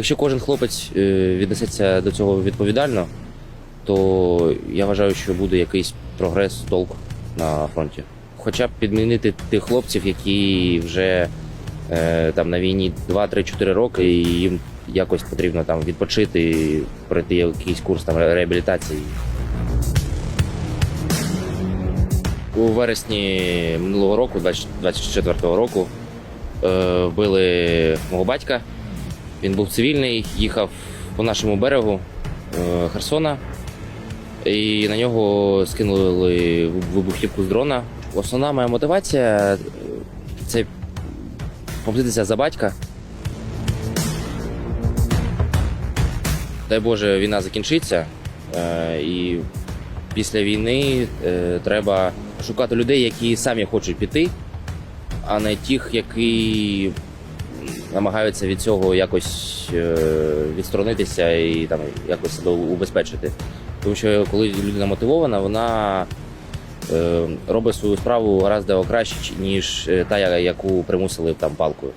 Якщо кожен хлопець е, віднесеться до цього відповідально, то я вважаю, що буде якийсь прогрес, толк на фронті. Хоча б підмінити тих хлопців, які вже е, там на війні 2-3-4 роки, і їм якось потрібно там відпочити, пройти якийсь курс там реабілітації. У вересні минулого року, 24-го року, е, вбили мого батька. Він був цивільний, їхав по нашому берегу е, Херсона, і на нього скинули вибухівку з дрона. Основна моя мотивація е, це помститися за батька. Дай Боже, війна закінчиться, е, і після війни треба шукати людей, які самі хочуть піти, а не тих, які намагаються від цього якось е, відсторонитися і там якось себе убезпечити. Тому що коли людина мотивована, вона е, робить свою справу гораздо краще, ніж е, та, яку примусили там палкою.